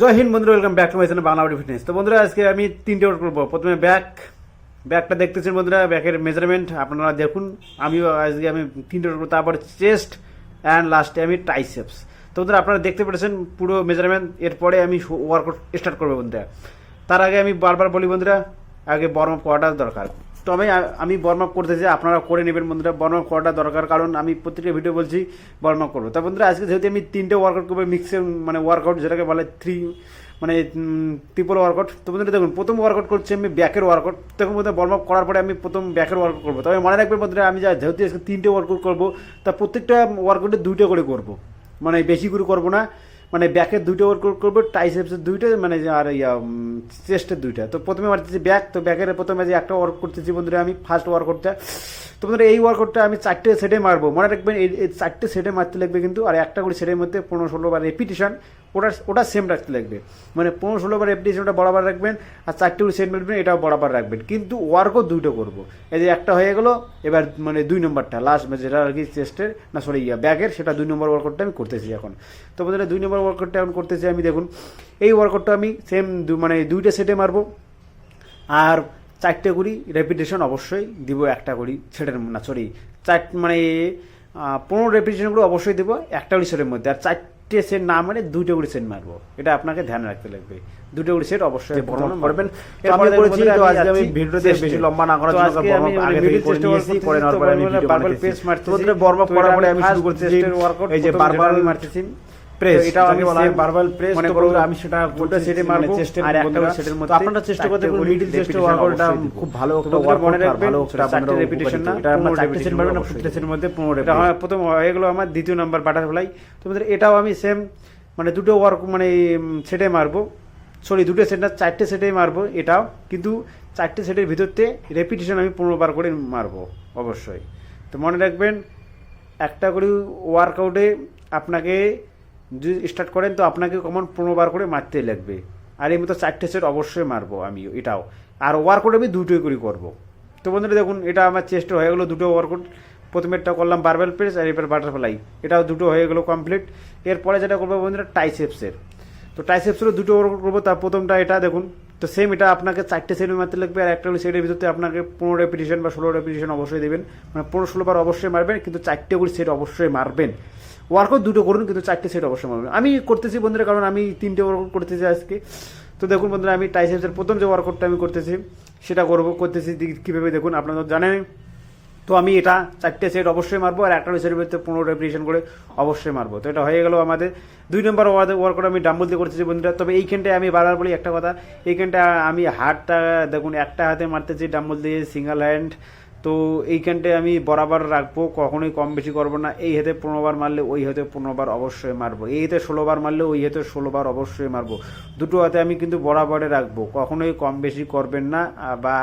জয় হিন্দ বন্ধুরা welcome back to my channel Bangla fitness তো বন্ধুরা, আজকে আমি তিনটে ওয়ার্ক করব। প্রথমে ব্যাক ব্যাকটা দেখতেছেন বন্ধুরা ব্যাকের মেজারমেন্ট আপনারা দেখুন। আমিও আজকে আমি তিনটে ওয়ার্ক করব, তারপর চেস্ট অ্যান্ড লাস্টে আমি ট্রাইসেপস তো বন্ধুরা, আপনারা দেখতে পেরেছেন পুরো মেজারমেন্ট এরপরে আমি ওয়ার্কআউট স্টার্ট করব বন্ধুরা। তার আগে আমি বারবার বলি বন্ধুরা, আগে বর্ম করাটা দরকার। তো আমি আমি বর্ম আপ করতে চাই, আপনারা করে নেবেন বন্ধুরা। বর্ম আপ করাটা দরকার, কারণ আমি প্রত্যেকটা ভিডিও বলছি বর্ম আপ করব। তা বন্ধুরা, আজকে যেহেতু আমি তিনটে ওয়ার্কআউট করব মিক্সে মানে ওয়ার্কআউট যেটাকে বলে থ্রি মানে ট্রিপল ওয়ার্কআউট তো বন্ধুরা, দেখুন, প্রথম ওয়ার্কআউট করছি আমি ব্যাকের ওয়ার্কআউট তখন বন্ধুরা বর্ম করার পরে আমি প্রথম ব্যাকের ওয়ার্কআউট করব। তবে মনে রাখবেন বন্ধুরা, আমি যা যেহেতু আজকে তিনটে ওয়ার্কআউট করব, তা প্রত্যেকটা ওয়ার্কআউটে দুইটা করে করব। মানে বেশি করে করব না। মানে ব্যাকের দুইটা ওয়ার্কআউট করব টাইসেপসের দুইটা মানে আর ইয়া চেস্টের দুইটা। তো প্রথমে মারতেছি ব্যাক তো ব্যাকের প্রথমে যে একটা ওয়ার্ক করতেছি বন্ধুরা, আমি ফার্স্ট ওয়ার্কআউটটা তো বন্ধুরা এই ওয়ার্কআউটটা আমি চারটে সেটে মারবো। মনে রাখবেন, এই চারটে সেটে মারতে লাগবে কিন্তু, আর একটা করে সেটের মধ্যে পনেরো ষোলো বার রেপিটেশন ওটা ওটা সেম রাখতে লাগবে। মানে পনেরো ষোলো বার রেপিটেশনটা বরাবর রাখবেন, আর চারটে করে সেট মারবেন, এটাও বরাবর রাখবেন। কিন্তু ওয়ার্কও দুটো করব। এই যে একটা হয়ে গেলো, এবার মানে দুই নম্বরটা লাস্ট যেটা আর কি চেস্টের না সরি ইয়া ব্যাগের, সেটা দুই নম্বর ওয়ার্কআউটটা আমি করতেছি এখন। তো বন্ধুরা, দুই নম্বর ওয়ার্কআউটটা এখন করতেছি আমি, দেখুন, এই ওয়ার্কআউটটা আমি সেম মানে দুইটা সেটে মারবো। আর চারটে করি রেপিটেশন অবশ্যই দিব একটা করি সেটের না সরি চার মানে পনেরো রেপিটেশনগুলো অবশ্যই দেবো একটা করি সেটের মধ্যে আর চারটে সেট না মানে দুটো করে সেট মারবো এটা আপনাকে ধ্যান রাখতে লাগবে দুটো করে সেট অবশ্যই করবেন। আমি এরপরে তো আজকে আমি ভিডিওতে বেশি লম্বা না করার জন্য বর্ম আগে থেকে করে নিয়েছি, workout নেওয়ার পরে আমি ভিডিও বারবার বানাতেছি। press মারতেছি। তো বন্ধুরা, বর্ম করার পরে আমি আমি শুরু first করছি chest এর স্টেপ workout, এই যে বারবার আমি মারতেছি। প্রেস তো এটাও আমি বলা হয় বারবার প্রেস মনে বন্ধুরা আমি সেটা দুটো সেটে মারবো আর একটা সেটের মধ্যে আপনারা চেষ্টা করতে করে মিডিল চেস্টের ওয়ার্কআউটটা খুব ভালো একটা ওয়ার্কআউট মনে রাখবেন একটা চারটে রেপিটেশন না এটা আমরা চারটে সেট মারবেন না প্রত্যেকটা সেটের মধ্যে পনেরো এটা হয় প্রথম হয়ে গেলো আমার দ্বিতীয় নাম্বার বাটারফ্লাই তোমাদের এটাও আমি সেম মানে দুটো ওয়ার্ক মানে সেটে মারবো। সরি দুটো সেট না চারটে সেটেই মারবো এটাও। কিন্তু চারটে সেটের ভিতরতে রেপিটেশন আমি পনেরো বার করে মারবো অবশ্যই। তো মনে রাখবেন একটা করে ওয়ার্কআউটে আপনাকে যদি স্টার্ট করেন, তো আপনাকে কমন পনেরো বার করে মারতে লাগবে। আর এই তো চারটে সেট অবশ্যই মারবো আমি, এটাও। আর ওয়ার্কআউট আমি দুটোই করে করব। তো বন্ধুরা, দেখুন, এটা আমার চেষ্টা হয়ে গেলো দুটো ওয়ার্কআউট প্রথমেরটা করলাম বারবেল প্রেস আর এরপর বাটারফ্লাই এটাও দুটো হয়ে গেলো কমপ্লিট এরপরে যেটা করব বন্ধুরা টাইসেপসের তো টাইসেপসেরও দুটো ওয়ার্কআউট করব। তার প্রথমটা এটা, দেখুন তো সেম এটা আপনাকে চারটে সেট মারতে লাগবে আর একটা সেটের ভিতরে আপনাকে পনেরো রেপিটেশন বা ষোলো রেপিটেশন অবশ্যই দেবেন। মানে পনেরো, ষোলো বার অবশ্যই মারবেন, কিন্তু চারটে করে সেট অবশ্যই মারবেন। ওয়ার্কআউট দুটো করুন, কিন্তু চারটে সেট অবশ্যই মারবেন। আমি করতেছি বন্ধুরা, কারণ আমি তিনটে ওয়ার্কআউট করতেছি আজকে। তো দেখুন বন্ধুরা, আমি টাইসেপসের প্রথম যে ওয়ার্কআউটটা আমি করতেছি, সেটা করব, করতেছি কীভাবে দেখুন। আপনারা জানেন তো আমি এটা চারটে সেট অবশ্যই মারবো আর একটা সেটের ভিতরে পনেরো রেপিটেশন করে অবশ্যই মারবো। তো এটা হয়ে গেল আমাদের দুই নম্বর ওয়ার্কআউট আমি ডাম্বল দিয়ে করতেছি বন্ধুরা। তবে এইখানটায় আমি বারবার বলি একটা কথা এইখানটা আমি হাতটা দেখুন, একটা হাতে মারতেছি ডাম্বল দিয়ে সিঙ্গেল হ্যান্ড তো এইখানটায় আমি বরাবর রাখব, কখনোই কম বেশি করব না। এই হাতে পনেরো বার মারলে ওই হাতে পনেরো বার অবশ্যই মারবো। এই হাতে ষোলো বার মারলে ওই হাতে ষোলো বার অবশ্যই মারবো। দুটো হাতে আমি কিন্তু বরাবরে রাখব, কখনোই কম বেশি করবেন না, বা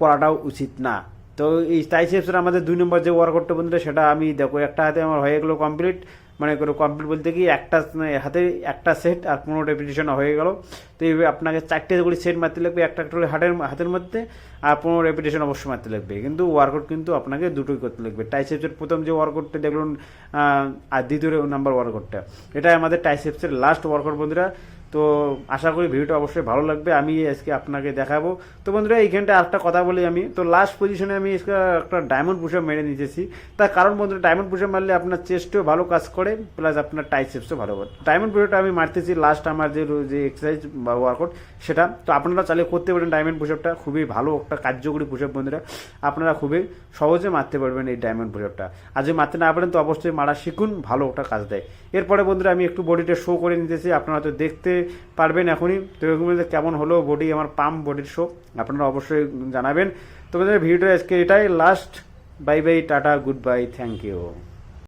করাটাও উচিত না। তো এই টাইসেপসের আমাদের দুই নম্বর যে ওয়ার্কআউটটা বন্ধুরা, সেটা আমি দেখো, একটা হাতে আমার হয়ে গেলো কমপ্লিট মানে করে কমপ্লিট বলতে কি, একটা হাতে একটা সেট আর পনেরো রেপিটেশন হয়ে গেল। তো এইভাবে আপনাকে চারটে করে সেট মারতে লাগবে, একটা একটা করে হাতের হাতের মধ্যে আর পনেরো রেপিটেশন অবশ্যই মারতে লাগবে। কিন্তু ওয়ার্কআউট কিন্তু আপনাকে দুটোই করতে লাগবে। টাইসেপসের প্রথম যে ওয়ার্কআউটটা দেখুন আর দ্বিতীয় নাম্বার ওয়ার্কআউটটা এটাই আমাদের টাইসেপসের লাস্ট ওয়ার্কআউট বন্ধুরা। তো আশা করি ভিডিওটা অবশ্যই ভালো লাগবে। আমি আজকে আপনাকে দেখাবো। তো বন্ধুরা এইখানটা একটা কথা বলি আমি। তো লাস্ট পজিশনে আমি একটা ডায়মন্ড পুষাপ মেরে নিতেছি। তার কারণ বন্ধুরা ডায়মন্ড পুষাপ মারলে আপনার চেস্টও ভালো কাজ করে প্লাস আপনার টাইসেপসও ভালো করে। ডায়মন্ড পুষাপটা আমি মারতেছি লাস্ট আমার যে যে এক্সারসাইজ বা ওয়ার্কআউট সেটা। তো আপনারা চাইলে করতে পারেন ডায়মন্ড পুষাপটা খুবই ভালো একটা কার্যকরী পুষাপ বন্ধুরা। আপনারা খুবই সহজে মারতে পারবেন এই ডায়মন্ড পুষাপটা আর যদি মারতে না পারেন, তো অবশ্যই মারা শিখুন, ভালো একটা কাজ দেয়। এরপরে বন্ধুরা, আমি একটু বডিটা শো করে নিতেছি। আপনারা তো দেখতে পারবেন এখনই। তো এরকম কেমন হলো বডি আমার পাম বডির শো আপনারা অবশ্যই জানাবেন। তো বন্ধুরা ভিডিওটা আজকে এটাই। Last bye bye tata good bye thank you